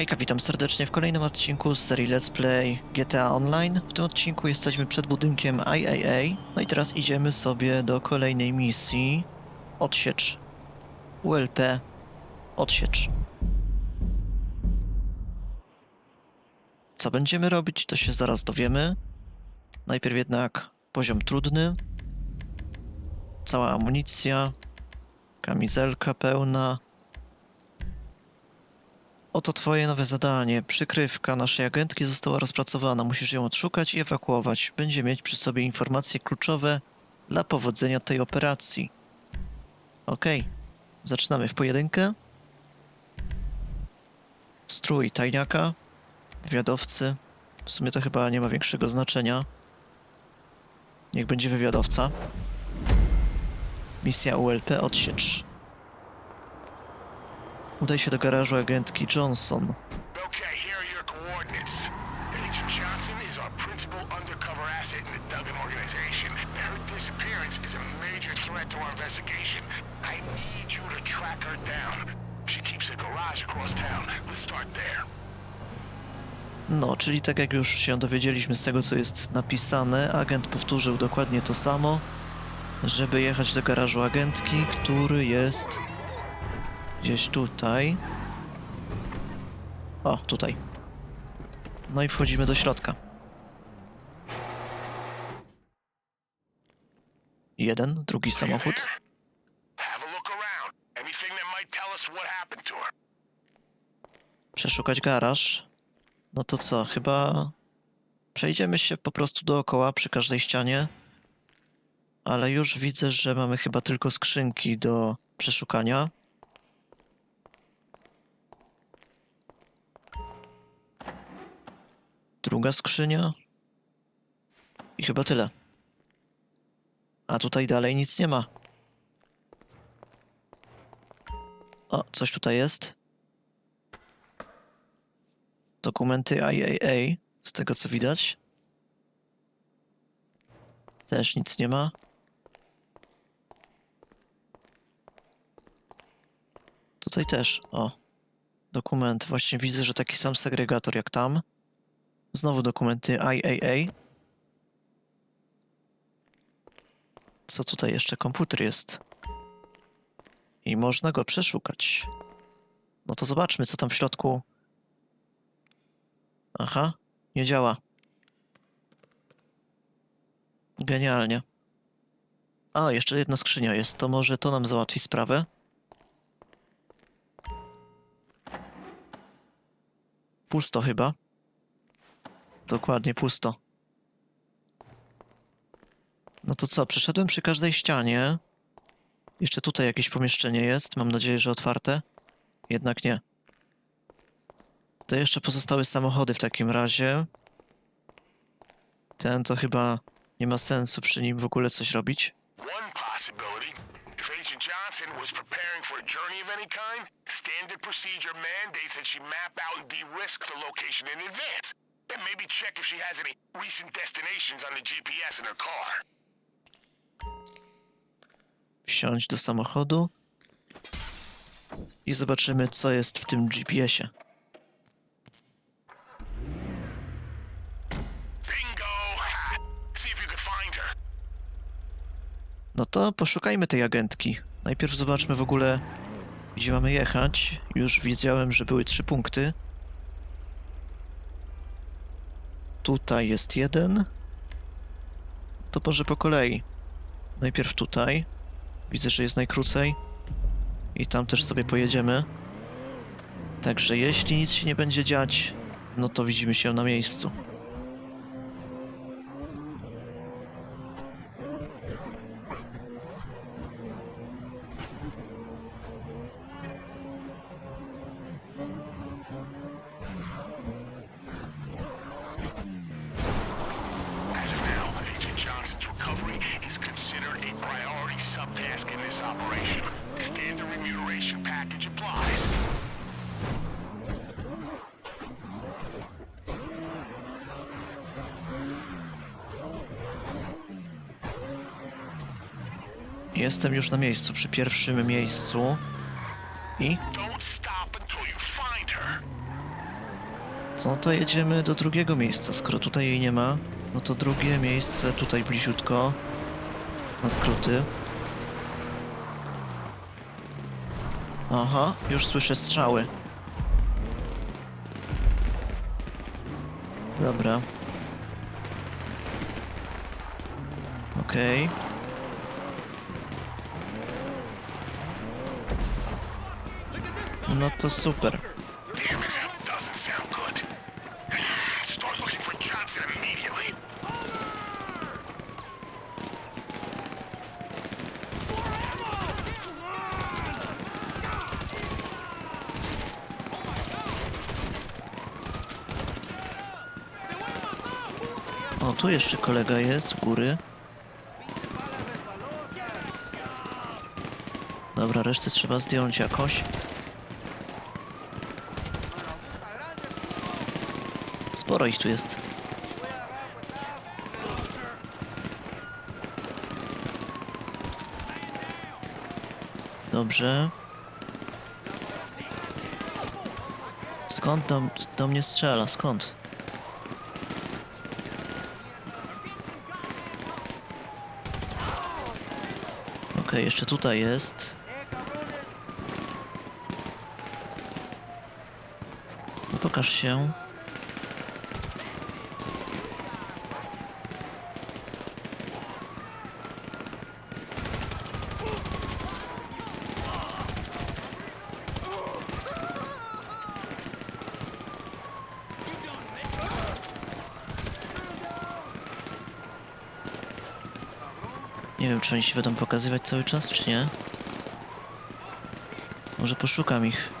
Hejka, witam serdecznie w kolejnym odcinku z serii Let's Play GTA Online. W tym odcinku jesteśmy przed budynkiem IAA. No i teraz idziemy sobie do kolejnej misji. Odsiecz. ULP. Odsiecz. Co będziemy robić, to się zaraz dowiemy. Najpierw jednak poziom trudny. Cała amunicja. Kamizelka pełna. Oto twoje nowe zadanie. Przykrywka naszej agentki została rozpracowana. Musisz ją odszukać i ewakuować. Będzie mieć przy sobie informacje kluczowe dla powodzenia tej operacji. Okej. Zaczynamy w pojedynkę. Strój tajniaka. Wywiadowcy. W sumie to chyba nie ma większego znaczenia. Niech będzie wywiadowca. Misja ULP odsiecz. Udaj się do garażu agentki Johnson. Okay, here are your coordinates. Agent Johnson is our principal undercover asset in the Duggan organization. Her disappearance is a major threat to our investigation. I need you to track her down. She keeps a garage across town. Let's start there. No, czyli tak jak już się dowiedzieliśmy z tego, co jest napisane, agent powtórzył dokładnie to samo, żeby jechać do garażu agentki, który jest gdzieś tutaj. O, tutaj. No i wchodzimy do środka. Jeden, drugi samochód. Przeszukać garaż. No to co, chyba przejdziemy się po prostu dookoła przy każdej ścianie. Ale już widzę, że mamy chyba tylko skrzynki do przeszukania. Druga skrzynia. I chyba tyle. A tutaj dalej nic nie ma. O, coś tutaj jest. Dokumenty IAA, z tego co widać. Też nic nie ma. Tutaj też, o. Dokument, właśnie widzę, że taki sam segregator jak tam. Znowu dokumenty IAA. Co tutaj jeszcze? Komputer jest. I można go przeszukać. No to zobaczmy, co tam w środku Aha, nie działa. Genialnie. A, jeszcze jedna skrzynia jest, to może to nam załatwi sprawę. Pusto chyba. Dokładnie pusto. No to co, przeszedłem przy każdej ścianie. Jeszcze tutaj jakieś pomieszczenie jest, mam nadzieję, że otwarte. Jednak nie. To jeszcze pozostałe samochody w takim razie. Ten to chyba nie ma sensu przy nim w ogóle coś robić. One possibility. If Agent Johnson was preparing for a journey of any kind, standard procedure mandates that she map out and de-risk the location in advance. And maybe check if she has any recent destinations on the GPS in her car. Wsiąść do samochodu i zobaczymy, co jest w tym GPS-ie. No to poszukajmy tej agentki. Najpierw zobaczmy w ogóle, gdzie mamy jechać. Już widziałem, że były trzy punkty. Tutaj jest jeden. To może po kolei. Najpierw tutaj. Widzę, że jest najkrócej. I tam też sobie pojedziemy. Także jeśli nic się nie będzie dziać, no to widzimy się na miejscu. Subtask in this operation. Standard remuneration package applies. Jestem już na miejscu, przy pierwszym miejscu. I her. No to jedziemy do drugiego miejsca. Skoro tutaj jej nie ma, no to drugie miejsce tutaj bliziutko. Na skróty. Aha, już słyszę strzały. Dobra. Okej. No to super. Damn it, that doesn't sound good. Start looking for Johnson immediately. Tu jeszcze kolega jest, u góry. Dobra, resztę trzeba zdjąć jakoś. Sporo ich tu jest. Dobrze. Skąd do, do mnie strzela? Skąd? Okej, jeszcze tutaj jest. No pokaż się. Oni się będą pokazywać cały czas, czy nie. Może poszukam ich.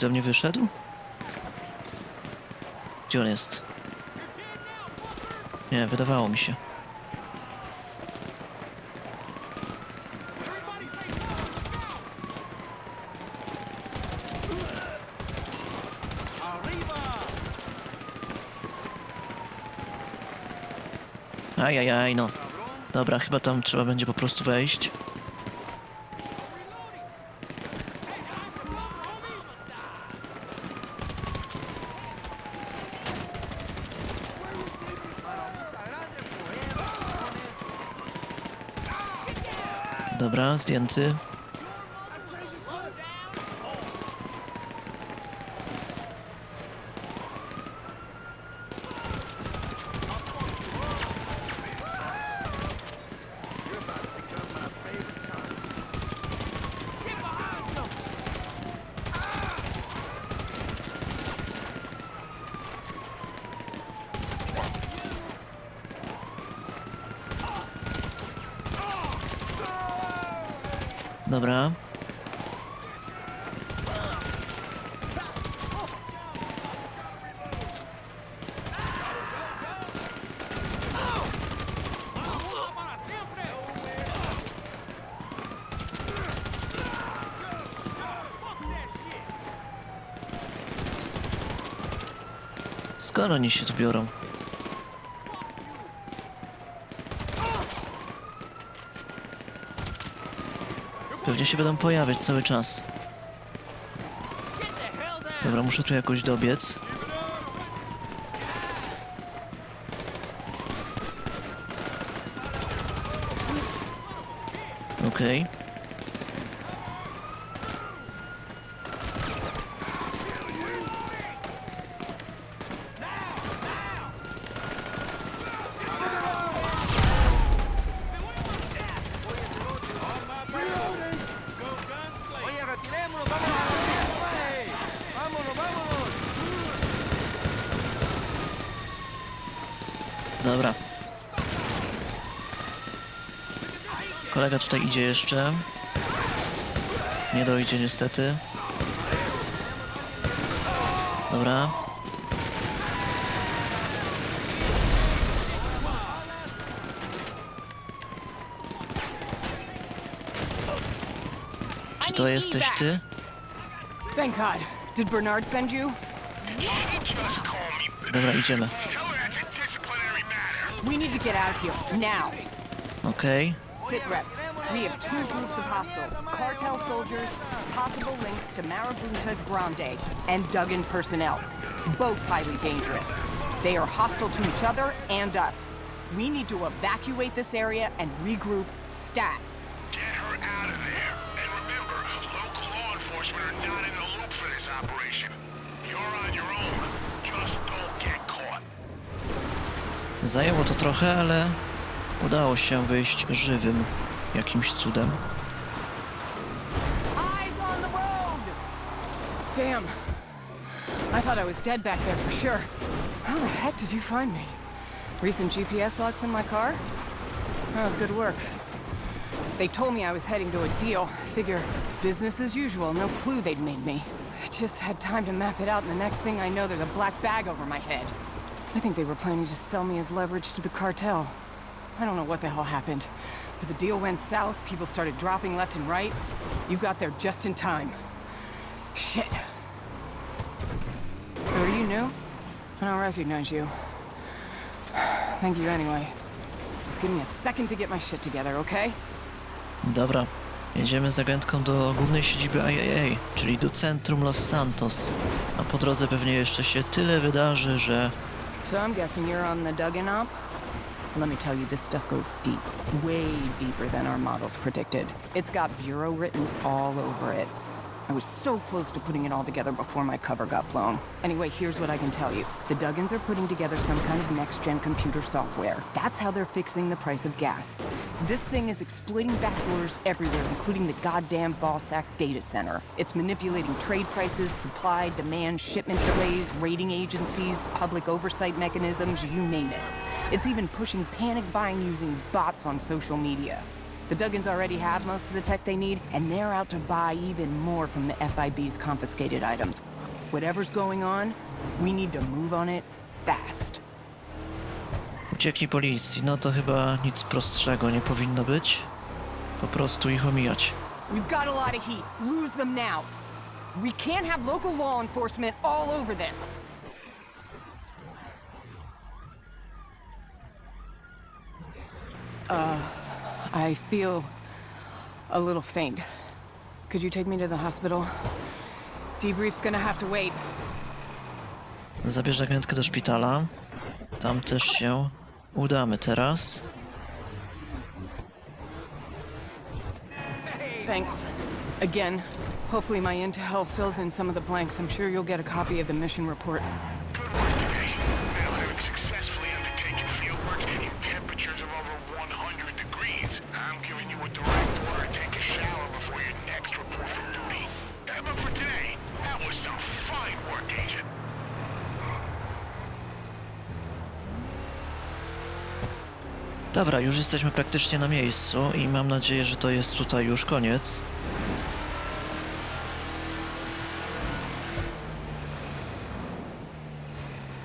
Do mnie wyszedł? Gdzie on jest? Nie, wydawało mi się. Ajajaj, no. Dobra, chyba tam trzeba będzie po prostu wejść. Dobra, zdjęty. Dobra. Skąd oni się tu biorą? Pewnie się będą pojawiać cały czas. Dobra, muszę tu jakoś dobiec. Okej. Oye, Dobra. Kolega tutaj idzie jeszcze. Nie dojdzie niestety. Dobra. Czy to jesteś ty? Dobra, idziemy. We need to get out of here now. Okay. Sit rep. We have two groups of hostiles: cartel soldiers, possible links to Marabunta Grande, and Duggan personnel. Both highly dangerous. They are hostile to each other and us. We need to evacuate this area and regroup stat. Get her out of there. And remember, local law enforcement are not in the loop for this operation. Zajęło to trochę, ale udało się wyjść żywym jakimś cudem. I thought I was dead back there for sure. How the heck did you find me? Recent GPS locks in my car? That was good work. They told me I was heading to a deal. Figure it's business as usual. No clue they'd made me. I just had time to map it out, and the next thing I know, there's a black bag over my head. I think they were planning to sell me as leverage to the cartel. I don't know what the hell happened. But the deal went south, people started dropping left and right. You got there just in time. Shit. So are you new? I don't recognize you. Thank you anyway. Just give me a second to get my shit together, okay? Dobra, jedziemy z agentką do głównej siedziby IAA, czyli do centrum Los Santos. A po drodze pewnie jeszcze się tyle wydarzy, że So I'm guessing you're on the Duggan op? Let me tell you, this stuff goes deep. Way deeper than our models predicted. It's got Bureau written all over it. I was so close to putting it all together before my cover got blown. Anyway, here's what I can tell you. The Duggins are putting together some kind of next-gen computer software. That's how they're fixing the price of gas. This thing is exploiting backdoors everywhere, including the goddamn Ballsack data center. It's manipulating trade prices, supply, demand, shipment delays, rating agencies, public oversight mechanisms, you name it. It's even pushing panic buying using bots on social media. The Duggins already have most of the tech they need, and they're out to buy even more from the FIB's confiscated items. Whatever's going on, we need to move on it fast. uciekli policji. No to chyba nic prostszego nie powinno być. Po prostu ich omijać. We've got a lot of heat. Lose them now. We can't have local law enforcement all over this. Uh, I feel a little faint. Could you take me to the hospital? Debrief's gonna have to wait. Agentkę do szpitala. Tam też się udamy teraz. Thanks. Again. Hopefully my intel fills in some of the blanks. I'm sure you'll get a copy of the mission report. Dobra, już jesteśmy praktycznie na miejscu i mam nadzieję, że to jest tutaj już koniec.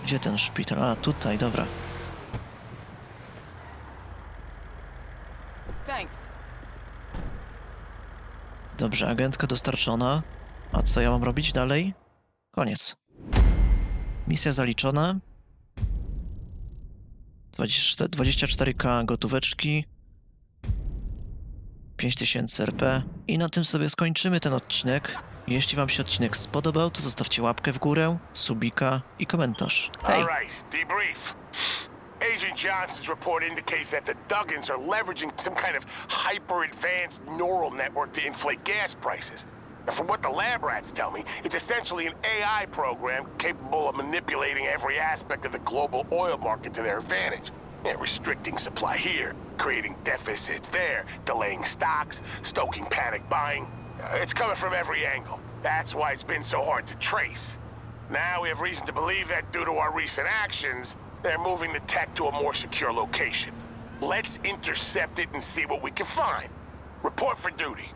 Gdzie ten szpital? A, tutaj, dobra. Dobrze, agentka dostarczona. A co ja mam robić dalej? Koniec. Misja zaliczona. 24 24k gotóweczki. 5000 RP. I na tym sobie skończymy ten odcinek. Jeśli wam się odcinek spodobał, to zostawcie łapkę w górę, subika i komentarz. Hej! Agent Johnson's report indicates that the Duggans are leveraging some kind of hyper-advanced neural network to inflate gas prices. From what the lab rats tell me, it's essentially an AI program capable of manipulating every aspect of the global oil market to their advantage. Yeah, restricting supply here, creating deficits there, delaying stocks, stoking panic buying. Uh, it's coming from every angle. That's why it's been so hard to trace. Now we have reason to believe that due to our recent actions, they're moving the tech to a more secure location. Let's intercept it and see what we can find. Report for duty.